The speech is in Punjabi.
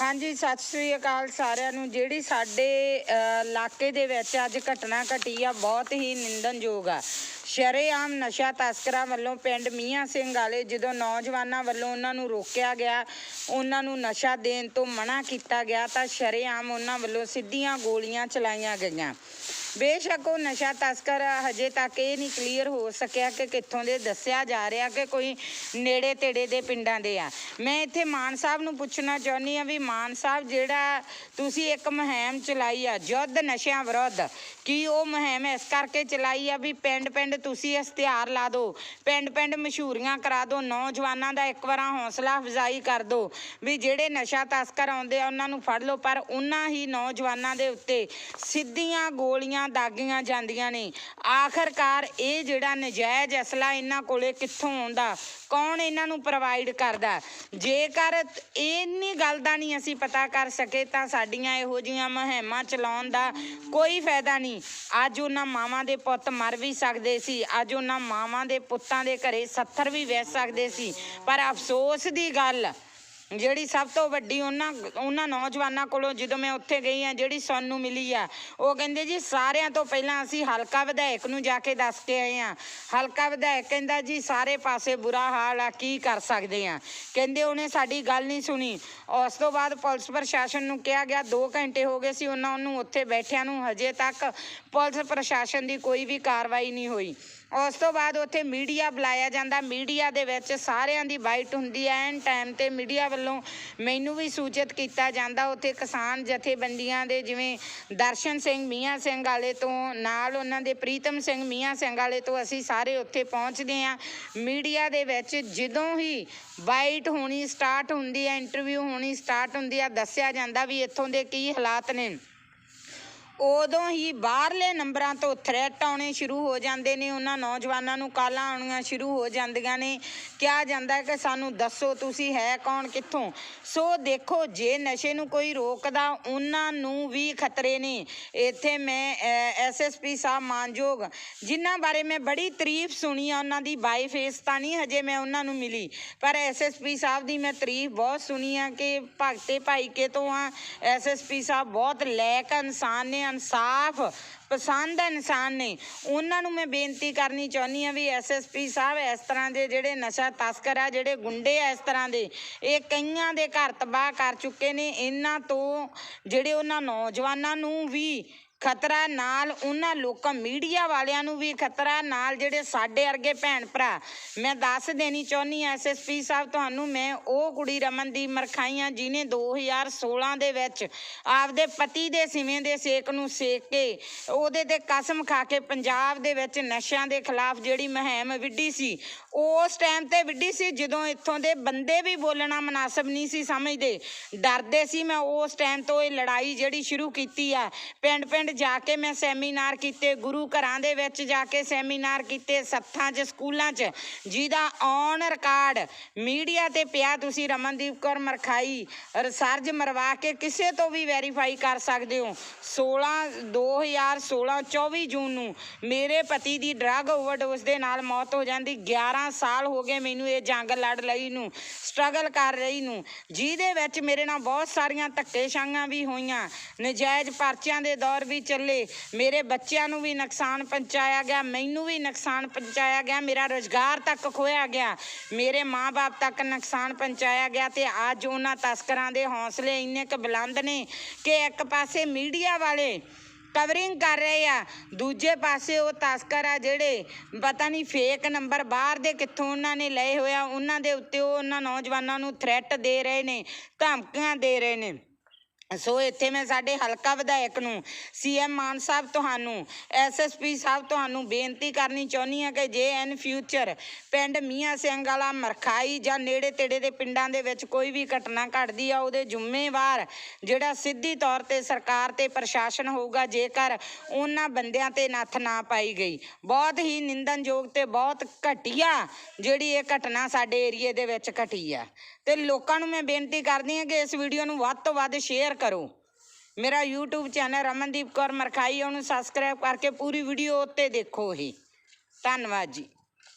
ਹਾਂਜੀ, ਸਤਿ ਸ੍ਰੀ ਅਕਾਲ ਸਾਰਿਆਂ ਨੂੰ। ਜਿਹੜੀ ਸਾਡੇ ਇਲਾਕੇ ਦੇ ਵਿੱਚ ਅੱਜ ਘਟਨਾ ਘਟੀ ਆ, ਬਹੁਤ ਹੀ ਨਿੰਦਨਯੋਗ ਆ। ਸ਼ਰੇਆਮ ਨਸ਼ਾ ਤਸਕਰਾਂ ਵੱਲੋਂ ਪਿੰਡ ਮੀਆਂ ਸਿੰਘ ਵਾਲੇ ਜਦੋਂ ਨੌਜਵਾਨਾਂ ਵੱਲੋਂ ਉਹਨਾਂ ਨੂੰ ਰੋਕਿਆ ਗਿਆ, ਉਹਨਾਂ ਨੂੰ ਨਸ਼ਾ ਦੇਣ ਤੋਂ ਮਨਾ ਕੀਤਾ ਗਿਆ, ਤਾਂ ਸ਼ਰੇਆਮ ਉਹਨਾਂ ਵੱਲੋਂ ਸਿੱਧੀਆਂ ਗੋਲੀਆਂ ਚਲਾਈਆਂ ਗਈਆਂ। ਬੇਸ਼ੱਕ ਉਹ ਨਸ਼ਾ ਤਸਕਰ ਹਜੇ ਤੱਕ ਇਹ ਨਹੀਂ ਕਲੀਅਰ ਹੋ ਸਕਿਆ ਕਿ ਕਿੱਥੋਂ ਦੇ ਦੱਸਿਆ ਜਾ ਰਿਹਾ ਕਿ ਕੋਈ ਨੇੜੇ ਤੇੜੇ ਦੇ ਪਿੰਡਾਂ ਦੇ ਆ। ਮੈਂ ਇੱਥੇ ਮਾਨ ਸਾਹਿਬ ਨੂੰ ਪੁੱਛਣਾ ਚਾਹੁੰਦੀ ਆ ਵੀ ਮਾਨ ਸਾਹਿਬ, ਜਿਹੜਾ ਤੁਸੀਂ ਇੱਕ ਮੁਹਿੰਮ ਚਲਾਈ ਆ ਯੁੱਧ ਨਸ਼ਿਆਂ ਵਿਰੁੱਧ, ਕੀ ਉਹ ਮੁਹਿੰਮ ਇਸ ਕਰਕੇ ਚਲਾਈ ਆ ਵੀ ਪਿੰਡ ਪਿੰਡ ਤੁਸੀਂ ਇਸ਼ਤਿਹਾਰ ਲਾ ਦਿਓ, ਪਿੰਡ ਪਿੰਡ ਮਸ਼ਹੂਰੀਆਂ ਕਰਾ ਦਿਓ, ਨੌਜਵਾਨਾਂ ਦਾ ਇੱਕ ਵਾਰਾਂ ਹੌਸਲਾ ਅਫਜ਼ਾਈ ਕਰ ਦਿਓ ਵੀ ਜਿਹੜੇ ਨਸ਼ਾ ਤਸਕਰ ਆਉਂਦੇ ਆ, ਉਹਨਾਂ ਨੂੰ ਫੜ ਲਓ, ਪਰ ਉਹਨਾਂ ਹੀ ਨੌਜਵਾਨਾਂ ਦੇ ਉੱਤੇ ਸਿੱਧੀਆਂ ਗੋਲੀਆਂ ਦਾਗੀਆਂ ਜਾਂਦੀਆਂ ਨੇ। ਆਖਰਕਾਰ ਇਹ ਜਿਹੜਾ ਨਜਾਇਜ਼ ਅਸਲਾ ਇਹਨਾਂ ਕੋਲੇ ਕਿੱਥੋਂ ਆਉਂਦਾ? ਕੌਣ ਇਹਨਾਂ ਨੂੰ ਪ੍ਰੋਵਾਈਡ ਕਰਦਾ? ਜੇਕਰ ਇੰਨੀ ਗੱਲ ਦਾ ਨਹੀਂ ਅਸੀਂ ਪਤਾ ਕਰ ਸਕੇ ਤਾਂ ਸਾਡੀਆਂ ਇਹੋ ਜੀਆਂ ਮੁਹਿੰਮਾਂ ਚਲਾਉਣ ਦਾ ਕੋਈ ਫਾਇਦਾ ਨਹੀਂ। ਅੱਜ ਉਹਨਾਂ ਮਾਵਾਂ ਦੇ ਪੁੱਤ ਮਰ ਵੀ ਸਕਦੇ ਸੀ। ਅੱਜ ਉਹਨਾਂ ਮਾਵਾਂ ਦੇ ਪੁੱਤਾਂ ਦੇ ਘਰੇ 70 ਵੀ ਵਹਿ ਸਕਦੇ ਸੀ। ਪਰ ਅਫਸੋਸ ਦੀ ਗੱਲ ਜਿਹੜੀ ਸਭ ਤੋਂ ਵੱਡੀ ਉਹਨਾਂ ਉਹਨਾਂ ਨੌਜਵਾਨਾਂ ਕੋਲੋਂ ਜਦੋਂ ਮੈਂ ਉੱਥੇ ਗਈ ਆ ਜਿਹੜੀ ਸਾਨੂੰ ਮਿਲੀ ਆ, ਉਹ ਕਹਿੰਦੇ ਜੀ ਸਾਰਿਆਂ ਤੋਂ ਪਹਿਲਾਂ ਅਸੀਂ ਹਲਕਾ ਵਿਧਾਇਕ ਨੂੰ ਜਾ ਕੇ ਦੱਸ ਕੇ ਆਏ ਆ ਹਲਕਾ ਵਿਧਾਇਕ ਕਹਿੰਦਾ ਜੀ ਸਾਰੇ ਪਾਸੇ ਬੁਰਾ ਹਾਲ ਆ, ਕੀ ਕਰ ਸਕਦੇ ਆ? ਕਹਿੰਦੇ ਉਹਨੇ ਸਾਡੀ ਗੱਲ ਨਹੀਂ ਸੁਣੀ। ਉਸ ਤੋਂ ਬਾਅਦ ਪੁਲਿਸ ਪ੍ਰਸ਼ਾਸਨ ਨੂੰ ਕਿਹਾ ਗਿਆ 2 ਘੰਟੇ ਹੋ ਗਏ ਸੀ ਉਹਨਾਂ ਨੂੰ ਉੱਥੇ ਬੈਠਿਆਂ ਨੂੰ, ਹਜੇ ਤੱਕ ਪੁਲਿਸ ਪ੍ਰਸ਼ਾਸਨ ਦੀ ਕੋਈ ਵੀ ਕਾਰਵਾਈ ਨਹੀਂ ਹੋਈ। ਉਸ ਤੋਂ ਬਾਅਦ ਉੱਥੇ ਮੀਡੀਆ ਬੁਲਾਇਆ ਜਾਂਦਾ। ਮੀਡੀਆ ਦੇ ਵਿੱਚ ਸਾਰਿਆਂ ਦੀ ਬਾਈਟ ਹੁੰਦੀ ਹੈ। ਐਨ ਟਾਈਮ ਤੇ ਮੀਡੀਆ ਵੱਲੋਂ ਮੈਨੂੰ ਵੀ ਸੂਚਿਤ ਕੀਤਾ ਜਾਂਦਾ। ਉੱਥੇ ਕਿਸਾਨ ਜਥੇਬੰਦੀਆਂ ਦੇ ਜਿਵੇਂ ਦਰਸ਼ਨ ਸਿੰਘ, ਮੀਆਂ ਸਿੰਘ ਵਾਲੇ ਤੋਂ ਨਾਲ ਉਹਨਾਂ ਦੇ ਪ੍ਰੀਤਮ ਸਿੰਘ, ਮੀਆਂ ਸਿੰਘ ਵਾਲੇ ਤੋਂ ਅਸੀਂ ਸਾਰੇ ਉੱਥੇ ਪਹੁੰਚਦੇ ਹਾਂ। ਮੀਡੀਆ ਦੇ ਵਿੱਚ ਜਦੋਂ ਹੀ ਬਾਈਟ ਹੋਣੀ ਸਟਾਰਟ ਹੁੰਦੀ ਹੈ, ਇੰਟਰਵਿਊ ਹੋਣੀ ਸਟਾਰਟ ਹੁੰਦੀ ਆ ਦੱਸਿਆ ਜਾਂਦਾ ਵੀ ਇੱਥੋਂ ਦੇ ਕੀ ਹਾਲਾਤ ਨੇ। ਉਦੋਂ ਹੀ ਬਾਹਰਲੇ ਨੰਬਰਾਂ ਤੋਂ ਥ੍ਰੈਟ ਆਉਣੇ ਸ਼ੁਰੂ ਹੋ ਜਾਂਦੇ ਨੇ, ਉਹਨਾਂ ਨੌਜਵਾਨਾਂ ਨੂੰ ਕਾਲਾਂ ਆਉਣੀਆਂ ਸ਼ੁਰੂ ਹੋ ਜਾਂਦੀਆਂ ਨੇ। ਕਿਹਾ ਜਾਂਦਾ ਕਿ ਸਾਨੂੰ ਦੱਸੋ ਤੁਸੀਂ ਹੈ ਕੌਣ, ਕਿੱਥੋਂ? ਸੋ ਦੇਖੋ, ਜੇ ਨਸ਼ੇ ਨੂੰ ਕੋਈ ਰੋਕਦਾ, ਉਹਨਾਂ ਨੂੰ ਵੀ ਖਤਰੇ ਨੇ। ਇੱਥੇ ਮੈਂ ਐਸਐਸਪੀ ਸਾਹਿਬ ਮਾਨਯੋਗ, ਜਿਨ੍ਹਾਂ ਬਾਰੇ ਮੈਂ ਬੜੀ ਤਾਰੀਫ ਸੁਣੀ ਆ, ਉਹਨਾਂ ਦੀ ਬਾਈ ਫੇਸ ਤਾਂ ਨਹੀਂ ਹਜੇ ਮੈਂ ਉਹਨਾਂ ਨੂੰ ਮਿਲੀ। ਪਰ ਐਸਐਸਪੀ ਸਾਹਿਬ ਦੀ ਮੈਂ ਤਾਰੀਫ ਬਹੁਤ ਸੁਣੀ ਆ ਕਿ ਭਗਤੇ ਭਾਈ ਕੇ ਤੋਂ ਆ ਐਸਐਸਪੀ ਸਾਹਿਬ ਬਹੁਤ ਲੈਕ ਇਨਸਾਨ ਨੇ ਇਨਸਾਫ ਪਸੰਦ ਇਨਸਾਨ ਨੇ। ਉਹਨਾਂ ਨੂੰ ਮੈਂ ਬੇਨਤੀ ਕਰਨੀ ਚਾਹੁੰਦੀ ਆ ਵੀ ਐਸਐਸਪੀ ਸਾਹਿਬ ਇਸ ਤਰ੍ਹਾਂ ਦੇ ਜਿਹੜੇ ਨਸ਼ਾ ਤਸਕਰ ਆ, ਜਿਹੜੇ ਗੁੰਡੇ ਆ ਇਸ ਤਰ੍ਹਾਂ ਦੇ, ਇਹ ਕਈਆਂ ਦੇ ਘਰ ਤਬਾਹ ਕਰ ਚੁੱਕੇ ਨੇ। ਇਹਨਾਂ ਤੋਂ ਜਿਹੜੇ ਉਹਨਾਂ ਨੌਜਵਾਨਾਂ ਨੂੰ ਵੀ ਖਤਰਾ ਨਾਲ ਉਹਨਾਂ ਲੋਕਾਂ, ਮੀਡੀਆ ਵਾਲਿਆਂ ਨੂੰ ਵੀ ਖਤਰਾ ਨਾਲ ਜਿਹੜੇ ਸਾਡੇ ਅਰਗੇ ਭੈਣ ਭਰਾ। ਮੈਂ ਦੱਸ ਦੇਣੀ ਚਾਹੁੰਨੀ ਆ ਐਸਐਸਪੀ ਸਾਹਿਬ ਤੁਹਾਨੂੰ, ਮੈਂ ਉਹ ਕੁੜੀ ਰਮਨ ਰਮਨਦੀਪ ਮਰਖਾਈਆਂ ਜਿਨੇ 2016 ਦੇ ਵਿੱਚ ਆਪਦੇ ਪਤੀ ਦੇ ਸਿਵੇਂ ਦੇ ਸੇਕ ਨੂੰ ਸੇਕ ਕੇ ਉਹਦੇ ਤੇ ਕਸਮ ਖਾ ਕੇ ਪੰਜਾਬ ਦੇ ਵਿੱਚ ਨਸ਼ਿਆਂ ਦੇ ਖਿਲਾਫ ਜਿਹੜੀ ਮਹਿਮ ਵਿੱਢੀ ਸੀ ਉਸ ਟਾਈਮ ਤੇ ਵਿੱਢੀ ਸੀ, ਜਦੋਂ ਇੱਥੋਂ ਦੇ ਬੰਦੇ ਵੀ ਬੋਲਣਾ ਮناسب ਨਹੀਂ ਸੀ ਸਮਝਦੇ। ਡਰਦੇ ਸੀ ਮੈਂ ਉਸ ਟਾਈਮ ਤੋਂ ਇਹ ਲੜਾਈ ਜਿਹੜੀ ਸ਼ੁਰੂ ਕੀਤੀ ਆ ਪਿੰਡ ਪਿੰਡ ਜਾ ਕੇ ਮੈਂ ਸੈਮੀਨਾਰ ਕੀਤੇ, ਗੁਰੂ ਘਰਾਂ ਦੇ ਵਿੱਚ ਜਾ ਕੇ ਸੈਮੀਨਾਰ ਕੀਤੇ, ਸੱਥਾਂ 'ਚ, ਸਕੂਲਾਂ 'ਚ। ਜਿਹਦਾ ਔਨ ਰਿਕਾਰਡ ਮੀਡੀਆ ਤੇ ਪਿਆ ਤੁਸੀਂ ਰਮਨਦੀਪ ਕੌਰ ਮਰਖਾਈ। ਰਿਸਰਚ ਮਰਵਾ ਕੇ ਕਿਸੇ ਤੋਂ ਵੀ ਵੈਰੀਫਾਈ ਕਰ ਸਕਦੇ ਹੋ। 16 2016 24 ਜੂਨ ਨੂੰ ਮੇਰੇ ਪਤੀ ਦੀ ਡਰੱਗ ਓਵਰਡੋਸ ਦੇ ਨਾਲ ਮੌਤ ਹੋ ਜਾਂਦੀ। 11 ਸਾਲ ਹੋ ਗਏ ਮੈਨੂੰ ਇਹ ਜੰਗ ਲੜ ਲਈ ਨੂੰ ਸਟਰਗਲ ਕਰ ਰਹੀ ਨੂੰ। ਜਿਹਦੇ ਵਿੱਚ ਮੇਰੇ ਨਾਲ ਬਹੁਤ ਸਾਰੀਆਂ ਧੱਕੇਸ਼ਾਹੀਆਂ ਵੀ ਹੋਈਆਂ। ਨਜਾਇਜ਼ ਪਰਚਿਆਂ ਦੇ ਦੌਰ ਵੀ ਚੱਲੇ, ਮੇਰੇ ਬੱਚਿਆਂ ਨੂੰ ਵੀ ਨੁਕਸਾਨ ਪਹੁੰਚਾਇਆ ਗਿਆ, ਮੈਨੂੰ ਵੀ ਨੁਕਸਾਨ ਪਹੁੰਚਾਇਆ ਗਿਆ, ਮੇਰਾ ਰੋਜ਼ਗਾਰ ਤੱਕ ਖੋਇਆ ਗਿਆ, ਮੇਰੇ ਮਾਪੇ ਤੱਕ ਨੁਕਸਾਨ ਪਹੁੰਚਾਇਆ ਗਿਆ ਤੇ ਅੱਜ ਉਹਨਾਂ ਤਸਕਰਾਂ ਦੇ ਹੌਸਲੇ ਇੰਨੇ ਕੁ ਬੁਲੰਦ ਨੇ ਕਿ ਇੱਕ ਪਾਸੇ ਮੀਡੀਆ ਵਾਲੇ ਕਵਰਿੰਗ ਕਰ ਰਹੇ ਆ, ਦੂਜੇ ਪਾਸੇ ਉਹ ਤਸਕਰ ਆ ਜਿਹੜੇ ਪਤਾ ਨਹੀਂ ਫੇਕ ਨੰਬਰ ਬਾਹਰ ਦੇ ਕਿੱਥੋਂ ਉਹਨਾਂ ਨੇ ਲਏ ਹੋਇਆ ਉਹਨਾਂ ਦੇ ਉੱਤੇ ਉਹ ਉਹਨਾਂ ਨੌਜਵਾਨਾਂ ਨੂੰ ਥ੍ਰੈਟ ਦੇ ਰਹੇ ਨੇ, ਧਮਕੀਆਂ ਦੇ ਰਹੇ ਨੇ। ਸੋ ਇੱਥੇ ਮੈਂ ਸਾਡੇ ਹਲਕਾ ਵਿਧਾਇਕ ਨੂੰ ਸੀਐਮ ਮਾਨ ਸਾਹਿਬ ਤੁਹਾਨੂੰ ਐਸਐਸਪੀ ਸਾਹਿਬ ਤੁਹਾਨੂੰ ਬੇਨਤੀ ਕਰਨੀ ਚਾਹੁੰਦੀ ਹਾਂ ਕਿ ਜੇ ਇਨ ਫਿਊਚਰ ਪਿੰਡ ਮੀਆਂ ਸਿੰਘ ਵਾਲਾ ਮਰਖਾਈ ਜਾਂ ਨੇੜੇ ਤੇੜੇ ਦੇ ਪਿੰਡਾਂ ਦੇ ਵਿੱਚ ਕੋਈ ਵੀ ਘਟਨਾ ਘਟਦੀ ਆ, ਉਹਦੇ ਜ਼ਿੰਮੇਵਾਰ ਜਿਹੜਾ ਸਿੱਧੀ ਤੌਰ ਤੇ ਸਰਕਾਰ ਤੇ ਪ੍ਰਸ਼ਾਸਨ ਹੋਊਗਾ, ਜੇਕਰ ਉਹਨਾਂ ਬੰਦਿਆਂ ਤੇ ਨੱਥ ਨਾ ਪਾਈ ਗਈ। ਬਹੁਤ ਹੀ ਨਿੰਦਨਯੋਗ ਤੇ ਬਹੁਤ ਘਟੀਆ ਜਿਹੜੀ ਇਹ ਘਟਨਾ ਸਾਡੇ ਏਰੀਏ ਦੇ ਵਿੱਚ ਘਟੀ ਆ। ਤੇ ਲੋਕਾਂ ਨੂੰ ਮੈਂ ਬੇਨਤੀ ਕਰਦੀ ਹਾਂ ਕਿ ਇਸ ਵੀਡੀਓ ਨੂੰ ਵੱਧ ਤੋਂ ਵੱਧ ਸ਼ੇਅਰ ਕਰੋ। ਮੇਰਾ YouTube ਚੈਨਲ ਰਮਨਦੀਪ ਕੌਰ ਮਰਖਾਈ, ਉਹਨੂੰ ਸਬਸਕ੍ਰਾਈਬ ਕਰਕੇ ਪੂਰੀ ਵੀਡੀਓ ਉੱਤੇ ਦੇਖੋ ਇਹ। ਧੰਨਵਾਦ ਜੀ।